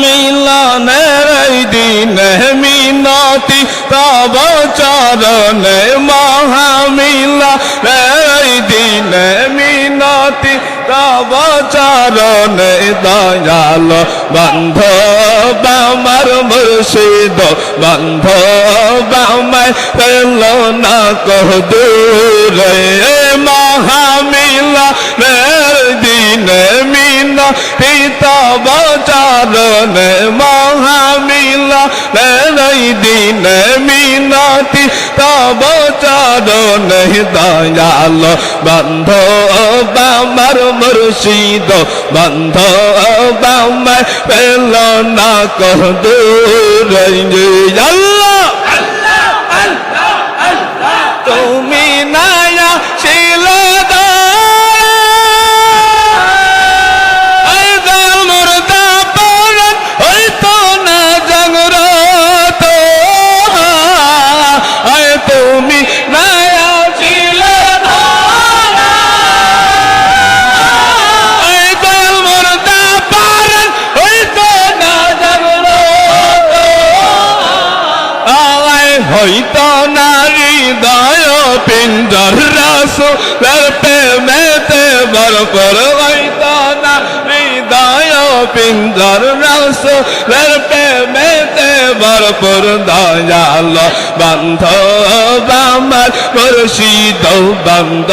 মিলনের দিনে মিনতি, তব চরণে মহামিলনের দিনে মিনতি, তব চরণে দয়াল বন্ধ বামার মুর্শিদ বন্ধ বামায় পেল না কহ দূরে মহামিলা দিনে মিন তব চরণে মহামিলা দিন মিনতি তব চরণে দয়াল বন্ধ বামার মুর্শিদ, বন্ধ বামায় পেল না কহ দূর। আল্লাহ! রাস প্রেমেতে বরপর হইতো না হৃদয় পিঞ্জর রাস প্রেমেতে বরপর দয়াল বন্ধ বামার মুর্শিদ বন্ধ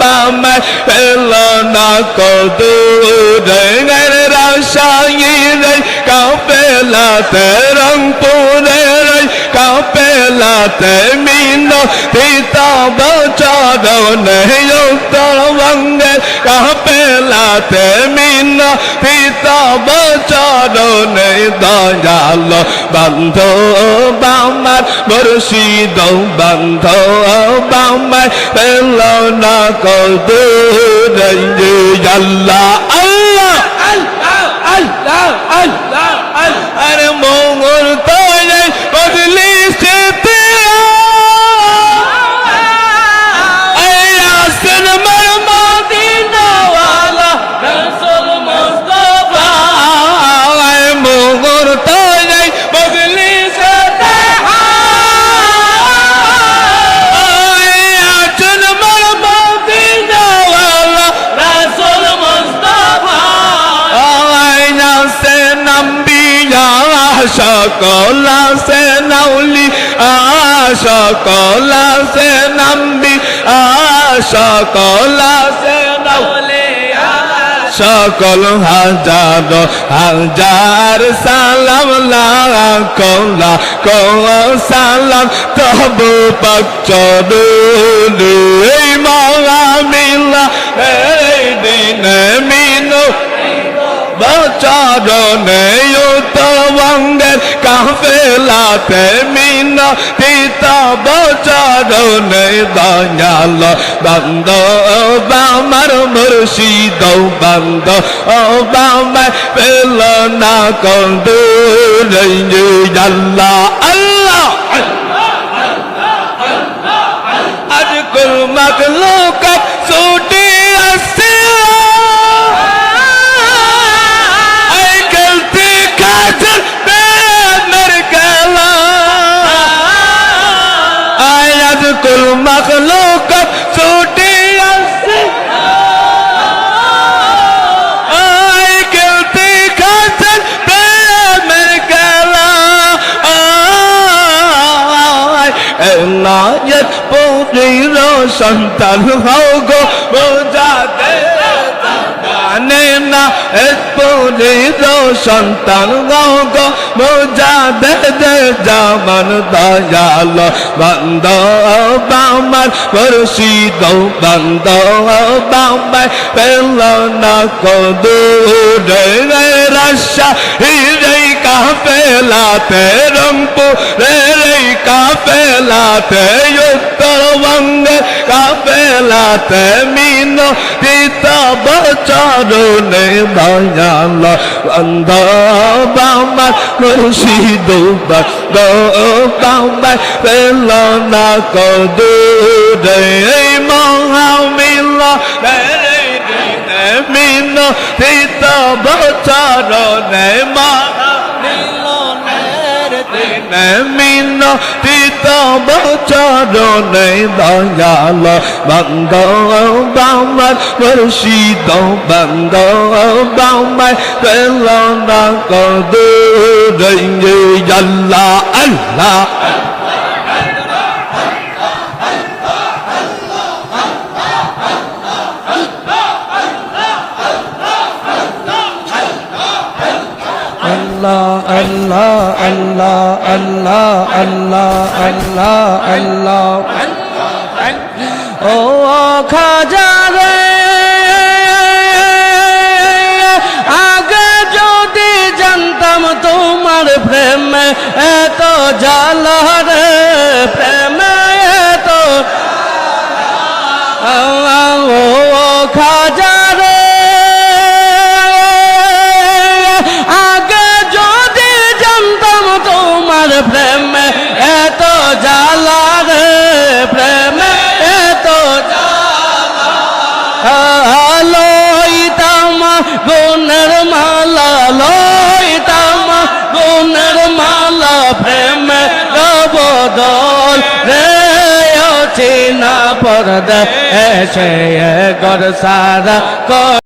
বামার পেল না কদূরে রাশাই রে কাপেলাতে রংপুরে কাপেলাতে মিন পিতা বচরণে উত্তর বঙ্গে। কাপেলাতে মিন, পিতা বচরণে দয়াল। বন্ধ বামার মুর্শিদ বন্ধ বামার। পেল না কদূরে আল্লাহ আল্লাহ। সকলা সে নাউলি সকলা সে নম্বি সকলা সে নাউলি সকল হাজার হাজার সালাম লাখ লাখ সালাম তবু পক্ষরুল এই মহামিলা এই দিনে মিনু। বচরণে কাফেলাতে মিন পিতা বচরণে দয়াল। বন্দ বামার মুর্শিদ বন্দ বামার পেল না কন্দুর আল্লাহ আল্লাহ আজ কুল মখলুক ছুটি মখলুক ছুটি আসে। নায়ক পুরীর সন্তান হও গো। পুরীর সন্তান হও গো বোঝাতে জামান দয়াল। বন্দ বামার মুর্শিদ বন্দ বামার পেল না কদূরে রাশা হিরে কাফেলাতে রংপুর রে কাফেলাতে উত্তরবঙ্গে কাফেলাতে কাবেলাতে মিনতিতা বচরণে ভয়াল বাবা খুশি দুবা বাবা পেল না কদু রে মহামিল মিনতিতা বচরণে মহামিল মিনতি তিত বচরণে দয়াল বঙ্গ বামার মুর্শিদ বঙ্গ বামার তেলনা কদ রঙ্গে আল্লাহ আল্লাহ। আল্লাহ আল্লাহ আল্লাহ আল্লাহ আল্লাহ আল্লাহ আল্লাহ ও খাজা প্রেম, এত জালা রে প্রেম, এত লইতাম গুণের মালা লইতাম, গুণের মালা প্রেম বদল রে চিনা পর্দা এসে গর সারা